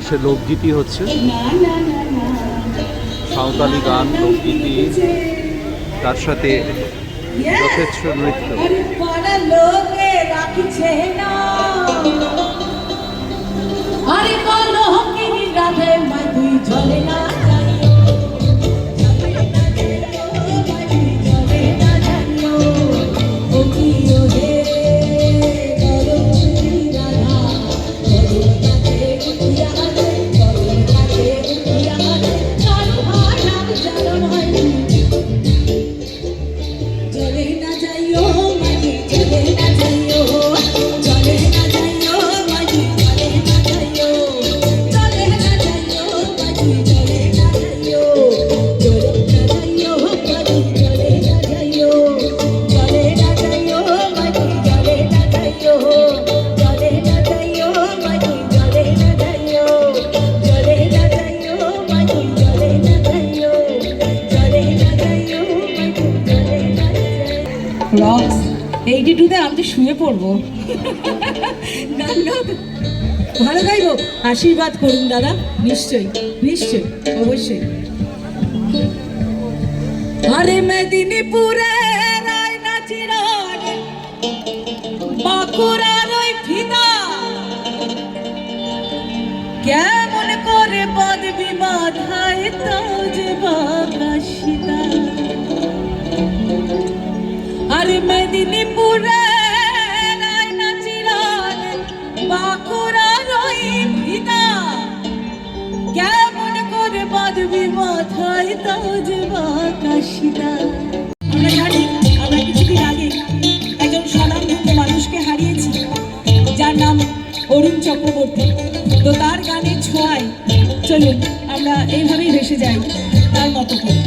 পাশে লোকগীতি হচ্ছে। সাঁওতালি গান লোকগীতি তার সাথে যথেচ্ছ নৃত্য। এইটি আমি তো শুয়ে পড়ব। তো। ভালো গাইবো আশীর্বাদ করুন, দাদা। নিশ্চয়ই নিশ্চয়ই, অবশ্যই। আরে মেদিনীপুরে রায় ফিদা। কেমন করে পদ বিবাধায় তাও যে মেদিনীপুরে নাচিরান বাঁকুড়ার ওই ভিদা কেমন করে বাঁধবি মাথায় যে বাকাশিদা আমরা জানি, আমরা কিছুদিন আগে একজন স্বনামধন্য মানুষকে হারিয়েছি, যার নাম অরুণ চক্রবর্তী। তো তার গানের ছোঁয়ায় চলুন, আমরা এইভাবেই ভেসে যাই, তার মতো করে।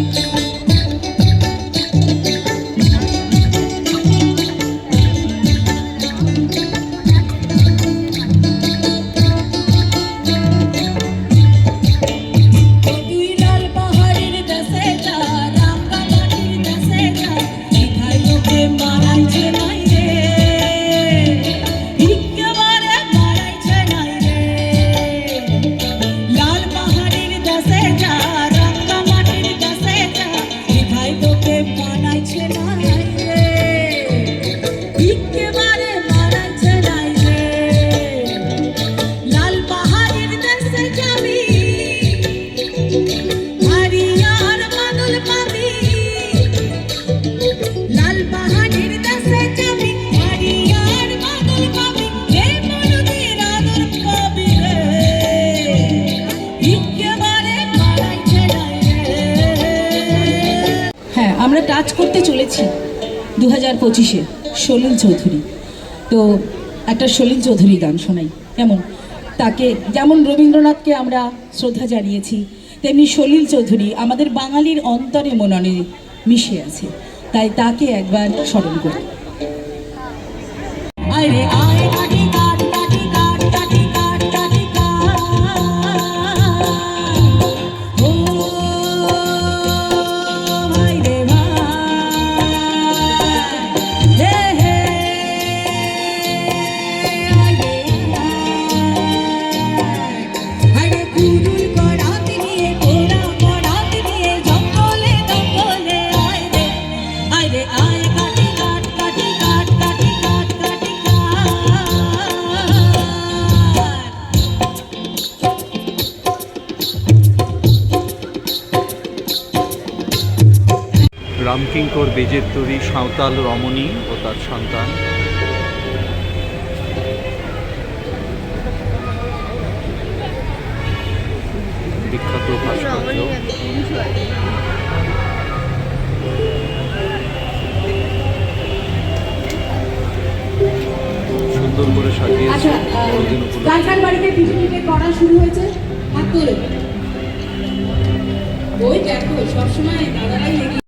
আমরা টাচ করতে চলেছি দু হাজার পঁচিশে সলিল চৌধুরী। তো একটা সলিল চৌধুরী গান শোনাই, কেমন? তাকে, যেমন রবীন্দ্রনাথকে আমরা শ্রদ্ধা জানিয়েছি, তেমনি সলিল চৌধুরী আমাদের বাঙালির অন্তরে মননে মিশে আছে। তাই তাকে একবার স্মরণ করি। রামকিঙ্কর বেজের তৈরি সাঁওতাল রমণী ও তার সন্তান। বিখ্যাত ভাস্কর্য। সুন্দর করে সাজিয়েছে আচ্ছা কার বাড়িতে শুরু হয়েছে? হাত তোলে। ওই দেখো সবসময় দাদারাই